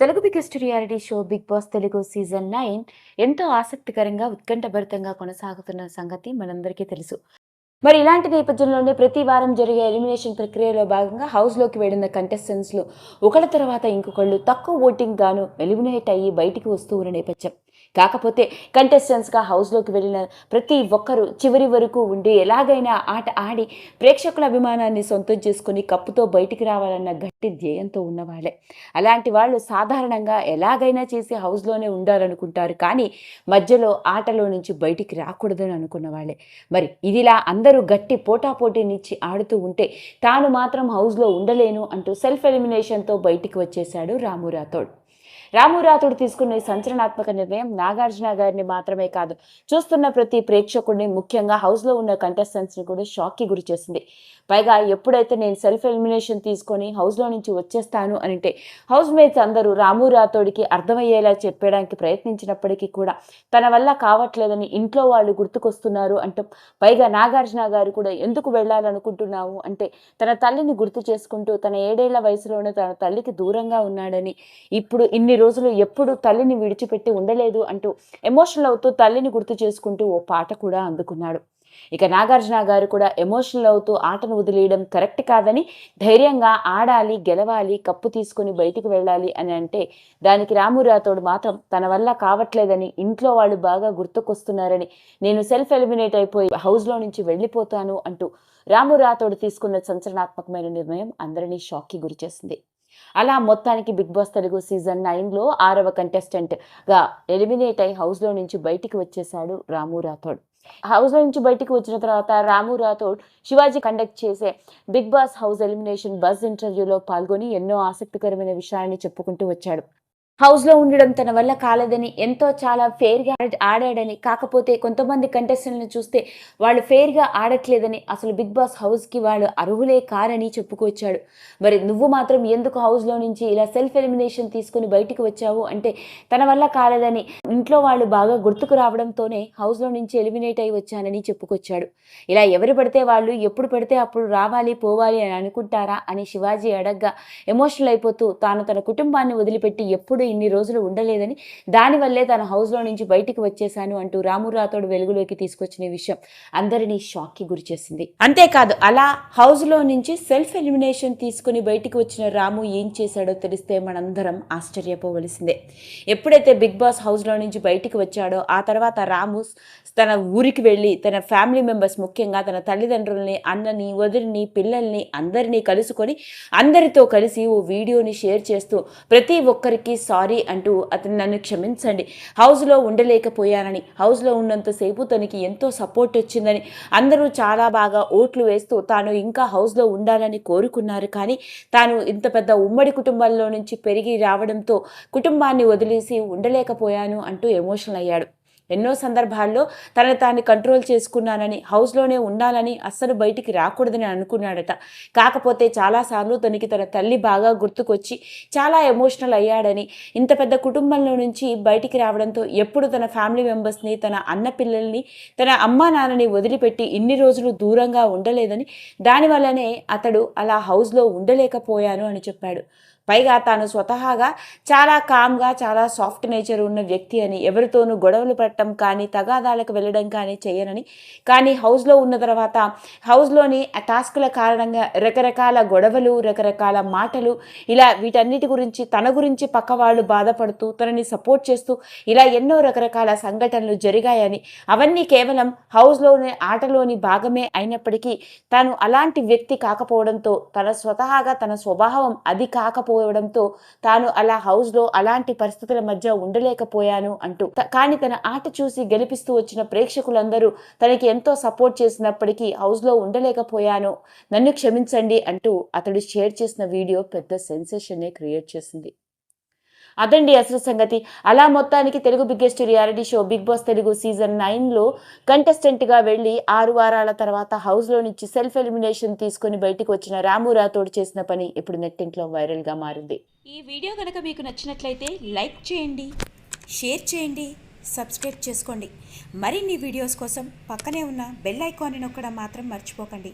Telugu biggest reality show Bigg Boss Telugu season nine ఎంతో ఆసక్తికరంగా ఉత్కంఠభరితంగా కొనసాగుతున్న సంగతి మనందరికీ తెలుసు. మరి ఇలాంటి నేపథ్యంలోనే ప్రతి వారం జరిగే ఎలిమినేషన్ ప్రక్రియలో భాగంగా హౌస్లోకి వెళ్ళిన కంటెస్టెంట్స్లో ఒకళ్ళ తర్వాత ఇంకొకళ్ళు తక్కువ ఓటింగ్ గాను ఎలిమినేట్ అయ్యి బయటికి వస్తూ ఉన్న నేపథ్యం. కాకపోతే కంటెస్టెంట్స్గా హౌస్లోకి వెళ్ళిన ప్రతి ఒక్కరూ చివరి వరకు ఉండి ఎలాగైనా ఆట ఆడి ప్రేక్షకుల అభిమానాన్ని సొంతం చేసుకుని కప్పుతో బయటికి రావాలన్న గట్టి ధ్యేయంతో ఉన్నవాళ్ళే. అలాంటి వాళ్ళు సాధారణంగా ఎలాగైనా చేసి హౌస్లోనే ఉండాలనుకుంటారు. కానీ మధ్యలో ఆటలో నుంచి బయటికి రాకూడదని అనుకున్న వాళ్ళే. మరి ఇదిలా అందరూ గట్టి పోటాపోటీనిచ్చి ఆడుతూ ఉంటే తాను మాత్రం హౌస్లో ఉండలేను అంటూ సెల్ఫ్ ఎలిమినేషన్తో బయటికి వచ్చేశాడు రాము రాథోడ్. రాము రాథోడ్ సంచలనాత్మక నిర్ణయం నాగార్జున గారిని మాత్రమే కాదు చూస్తున్న ప్రతి ప్రేక్షకుడిని ముఖ్యంగా హౌస్లో ఉన్న కంటెస్టెంట్స్ని కూడా షాక్కి గురి చేసింది పైగా ఎప్పుడైతే నేను సెల్ఫ్ ఎలిమినేషన్ తీసుకొని హౌస్లో నుంచి వచ్చేస్తాను అంటే హౌస్ మేట్స్ అందరూ రాము రాథోడికి అర్థమయ్యేలా చెప్పడానికి ప్రయత్నించినప్పటికీ కూడా తన వల్ల కావట్లేదని ఇంట్లో వాళ్ళు గుర్తుకొస్తున్నారు అంటూ పైగా నాగార్జున గారు కూడా ఎందుకు వెళ్ళాలనుకుంటున్నావు అంటే తన తల్లిని గుర్తు చేసుకుంటూ తన ఏడేళ్ళ వయసులోనే తన తల్లికి దూరంగా ఉన్నాడని ఇప్పుడు ఇన్ని రోజులు ఎప్పుడు తల్లిని విడిచిపెట్టి ఉండలేదు అంటూ ఎమోషనల్ అవుతూ తల్లిని గుర్తు చేసుకుంటూ ఓ పాట కూడా అందుకున్నాడు. ఇక నాగార్జున గారు కూడా ఎమోషనల్ అవుతూ ఆటను వదిలేయడం కరెక్ట్ కాదని ధైర్యంగా ఆడాలి గెలవాలి కప్పు తీసుకొని బయటికి వెళ్ళాలి అని అంటే దానికి రామురాతోడు మాత్రం తన వల్ల కావట్లేదని ఇంట్లో వాళ్ళు బాగా గుర్తుకొస్తున్నారని నేను సెల్ఫ్ ఎలిమినేట్ అయిపోయి హౌస్లో నుంచి వెళ్ళిపోతాను అంటూ రామురాతోడు తీసుకున్న సంచలనాత్మకమైన నిర్ణయం అందరినీ షాక్కి గురిచేసింది. అలా మొత్తానికి బిగ్ బాస్ తెలుగు సీజన్ నైన్లో ఆరవ కంటెస్టెంట్గా ఎలిమినేట్ అయి హౌస్లో నుంచి బయటికి వచ్చేశాడు రాము రాథోడ్. హౌస్లో నుంచి బయటికి వచ్చిన తర్వాత రాము రాథోడ్ శివాజీ కండక్ట్ చేసే Bigg Boss house elimination buzz ఇంటర్వ్యూలో పాల్గొని ఎన్నో ఆసక్తికరమైన విషయాన్ని చెప్పుకుంటూ వచ్చాడు. హౌస్లో ఉండడం తన వల్ల కాలేదని ఎంతో చాలా ఫెయిర్గా ఆడాడని. కాకపోతే కొంతమంది కంటెస్టెంట్లను చూస్తే వాళ్ళు ఫెయిర్గా ఆడట్లేదని అసలు బిగ్ బాస్ హౌస్కి వాళ్ళు అర్హులే కారని చెప్పుకొచ్చాడు. మరి నువ్వు మాత్రం ఎందుకు హౌస్లో నుంచి ఇలా సెల్ఫ్ ఎలిమినేషన్ తీసుకుని బయటికి వచ్చావు? అంటే తన వల్ల కాలేదని ఇంట్లో వాళ్ళు బాగా గుర్తుకు రావడంతోనే హౌస్లో నుంచి ఎలిమినేట్ అయి వచ్చానని చెప్పుకొచ్చాడు. ఇలా ఎవరు పడితే వాళ్ళు ఎప్పుడు పడితే అప్పుడు రావాలి పోవాలి అని అనుకుంటారా అని శివాజీ అడగ్గా ఎమోషనల్ అయిపోతూ తాను తన కుటుంబాన్ని వదిలిపెట్టి ఎప్పుడు ఇన్ని రోజులు ఉండలేదని దానివల్లే తన హౌస్లో నుంచి బయటికి వచ్చేశాను అంటూ రాము రాథోడ్ వెలుగులోకి తీసుకొచ్చిన విషయం అందరినీ షాక్కి గురిచేసింది అంతేకాదు అలా హౌస్లో నుంచి సెల్ఫ్ ఎలిమినేషన్ తీసుకుని బయటికి వచ్చిన రాము ఏం చేశాడో తెలిస్తే మనందరం ఆశ్చర్యపోవలసిందే. ఎప్పుడైతే బిగ్ బాస్ హౌస్లో నుంచి బయటికి వచ్చాడో ఆ తర్వాత రాము తన ఊరికి వెళ్ళి తన ఫ్యామిలీ మెంబర్స్ ముఖ్యంగా తన తల్లిదండ్రుల్ని అన్నని వదిలిని పిల్లల్ని అందరినీ కలుసుకొని అందరితో కలిసి ఓ వీడియోని షేర్ చేస్తూ ప్రతి ఒక్కరికి సారీ అంటూ అతను నన్ను క్షమించండి. హౌస్లో ఉండలేకపోయానని హౌస్లో ఉన్నంతసేపు తనకి ఎంతో సపోర్ట్ వచ్చిందని అందరూ చాలా బాగా ఓట్లు వేస్తూ తాను ఇంకా హౌస్లో ఉండాలని కోరుకున్నారు. కానీ తాను ఇంత పెద్ద ఉమ్మడి కుటుంబంలో నుంచి పెరిగి రావడంతో కుటుంబాన్ని వదిలేసి ఉండలేకపోయాను అంటూ ఎమోషనల్ అయ్యాడు. ఎన్నో సందర్భాల్లో తనని తాను కంట్రోల్ చేసుకున్నానని హౌస్లోనే ఉండాలని అస్సలు బయటికి రాకూడదని అనుకున్నాడట. కాకపోతే చాలాసార్లు తనకి తన తల్లి బాగా గుర్తుకొచ్చి చాలా ఎమోషనల్ అయ్యాడని ఇంత పెద్ద కుటుంబంలో నుంచి బయటికి రావడంతో ఎప్పుడు తన ఫ్యామిలీ మెంబర్స్ని తన అన్న పిల్లల్ని తన అమ్మా నాన్నని వదిలిపెట్టి ఇన్ని రోజులు దూరంగా ఉండలేదని దానివల్లనే అతడు అలా హౌస్లో ఉండలేకపోయాను అని చెప్పాడు. పైగా తాను స్వతహాగా చాలా కామ్గా చాలా సాఫ్ట్ నేచర్ ఉన్న వ్యక్తి అని ఎవరితోనూ గొడవలు పెట్టడం కానీ తగాదాలకు వెళ్ళడం కానీ చేయనని. కానీ హౌస్లో ఉన్న తర్వాత హౌస్లోని టాస్క్ల కారణంగా రకరకాల గొడవలు రకరకాల మాటలు ఇలా వీటన్నిటి గురించి తన గురించి పక్క వాళ్ళు బాధపడుతూ తనని సపోర్ట్ చేస్తూ ఇలా ఎన్నో రకరకాల సంఘటనలు జరిగాయని. అవన్నీ కేవలం హౌస్లోని ఆటలోని భాగమే అయినప్పటికీ తాను అలాంటి వ్యక్తి కాకపోవడంతో తన స్వతహాగా తన స్వభావం అది కాకపోవడంతో తాను అలా హౌస్లో అలాంటి పరిస్థితుల మధ్య ఉండలేకపోయాను అంటూ. కానీ తన ఆట చూసి గెలిపిస్తూ వచ్చిన ప్రేక్షకులందరూ తనకి ఎంతో సపోర్ట్ చేసినప్పటికీ హౌస్లో ఉండలేకపోయాను. నన్ను క్షమించండి అంటూ అతడు షేర్ చేసిన వీడియో పెద్ద సెన్సేషన్నే క్రియేట్ చేసింది. అదండి అసలు సంగతి. అలా మొత్తానికి Telugu biggest reality show Bigg Boss Telugu season నైన్లో కంటెస్టెంట్గా వెళ్ళి ఆరు వారాల తర్వాత హౌస్లో నుంచి సెల్ఫ్ ఎలిమినేషన్ తీసుకొని బయటకు వచ్చిన రామురాతోడు చేసిన పని ఇప్పుడు నెట్టింట్లో వైరల్గా మారింది. ఈ వీడియో కనుక మీకు నచ్చినట్లయితే లైక్ చేయండి షేర్ చేయండి సబ్స్క్రైబ్ చేసుకోండి. మరిన్ని వీడియోస్ కోసం పక్కనే ఉన్న బెల్ ఐకాన్ని నొక్కడం మాత్రం మర్చిపోకండి.